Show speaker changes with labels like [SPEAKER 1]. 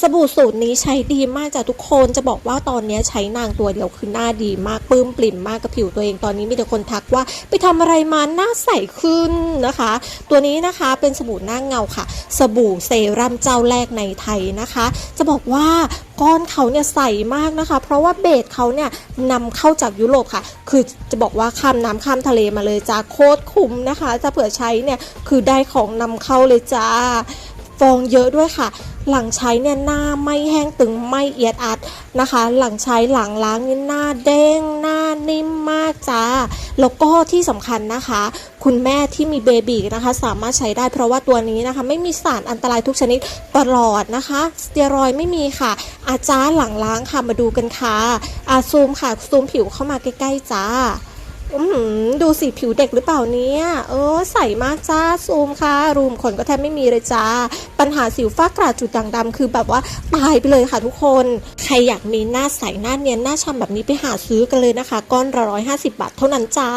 [SPEAKER 1] สบู่สูตรนี้ใช้ดีมากจ้ะทุกคนจะบอกว่าตอนนี้ใช้นางตัวเดียวคือหน้าดีมากปลื้มปลิ่มมากกับผิวตัวเองตอนนี้มีแต่คนทักว่าไปทำอะไรมาหน้าใสขึ้นนะคะ ตัวนี้นะคะเป็นสบู่หน้าเงาค่ะ สบู่เซรั่มเจ้าแรกในไทยนะคะ จะบอกว่าก้อนเขาเนี่ยใสมากนะคะ เพราะว่าเบสเขาเนี่ยนำเข้าจากยุโรปค่ะ คือจะบอกว่าข้ามน้ำข้ามทะเลมาเลยจ้าโคตรคุ้มนะคะ ถ้าเผื่อใช้เนี่ยคือได้ของนำเข้าเลยจ้า องเยอะด้วยค่ะ หลังใช้เนี่ยหน้าไม่แห้งตึงไม่เอียดอัดนะคะ หลังใช้หลังล้างนี่หน้าเด้งหน้านิ่มมากจ้าแล้วก็ที่สำคัญนะคะ คุณแม่ที่มีเบบีนะคะ สามารถใช้ได้เพราะว่าตัวนี้นะคะ ไม่มีสารอันตรายทุกชนิดตลอดนะคะสเตียรอยไม่มีค่ะ อาจ้าหลังล้างค่ะมาดูกันค่ะอาซูมค่ะซูมผิวเข้ามาใกล้ๆจ้าอือหือดูสิผิวเด็กหรือเปล่าเนี่ย เออใสมากจ้าซูมค่ะ รูมขนก็แทบไม่มีเลยจ้า ปัญหาสิวฟ้ากระจุดด่างดำคือแบบว่าตายไปเลยค่ะทุกคน ใครอยากมีหน้าใสหน้าเนียนหน้าช่ำแบบนี้ไปหาซื้อกันเลยนะคะ ก้อนละร้อยห้าสิบบาทเท่านั้นจ้า